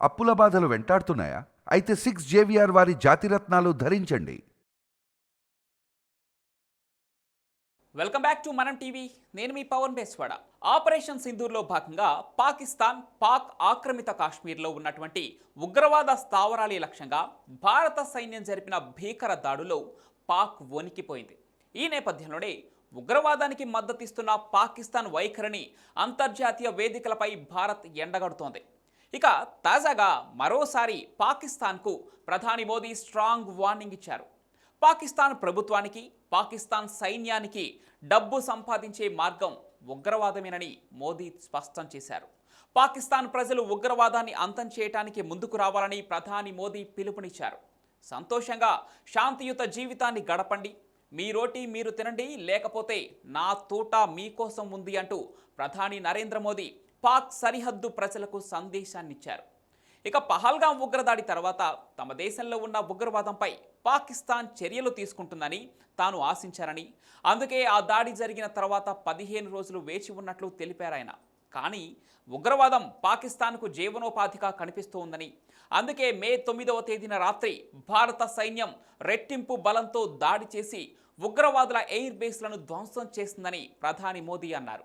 అప్పుల బాధలు వెంటాడుతున్నాయా? అయితే సిక్స్ జేవిఆర్ వారి జాతిరత్నాలు ధరించండి. వెల్కమ్ బ్యాక్ టు మనం టీవీ నేను మీ పవన్ బేస్వాడ. ఆపరేషన్ సింధూర్లో భాగంగా పాకిస్తాన్ పాక్ ఆక్రమిత కాశ్మీర్లో ఉన్నటువంటి ఉగ్రవాద స్థావరాలే లక్ష్యంగా భారత సైన్యం జరిపిన భీకర దాడులో పాక్ వణికిపోయింది. ఈ నేపథ్యంలోనే ఉగ్రవాదానికి మద్దతిస్తున్న పాకిస్తాన్ వైఖరిని అంతర్జాతీయ వేదికలపై భారత్ ఎండగడుతోంది. ఇక తాజాగా మరోసారి పాకిస్తాన్కు ప్రధాని మోదీ స్ట్రాంగ్ వార్నింగ్ ఇచ్చారు. పాకిస్తాన్ ప్రభుత్వానికి పాకిస్తాన్ సైన్యానికి డబ్బు సంపాదించే మార్గం ఉగ్రవాదమేనని మోదీ స్పష్టం చేశారు. పాకిస్తాన్ ప్రజలు ఉగ్రవాదాన్ని అంతం చేయటానికి ముందుకు రావాలని ప్రధాని మోదీ పిలుపునిచ్చారు. సంతోషంగా శాంతియుత జీవితాన్ని గడపండి. మీ రోటీ మీరు తినండి లేకపోతే నా తోట మీకోసం ఉంది అంటూ ప్రధాని నరేంద్ర మోదీ పాక్ సరిహద్దు ప్రజలకు సందేశాన్నిచ్చారు. ఇక పహల్గాం ఉగ్రదాడి తర్వాత తమ దేశంలో ఉన్న ఉగ్రవాదంపై పాకిస్తాన్ చర్యలు తీసుకుంటుందని తాను ఆశించారని అందుకే ఆ దాడి జరిగిన తర్వాత పదిహేను రోజులు వేచి ఉన్నట్లు తెలిపారాయన కానీ ఉగ్రవాదం పాకిస్తాన్కు జీవనోపాధిగా కనిపిస్తోందని అందుకే మే తొమ్మిదవ తేదీన రాత్రి భారత సైన్యం రెట్టింపు బలంతో దాడి చేసి ఉగ్రవాదుల ఎయిర్ బేస్లను ధ్వంసం చేసిందని ప్రధాని మోదీ అన్నారు.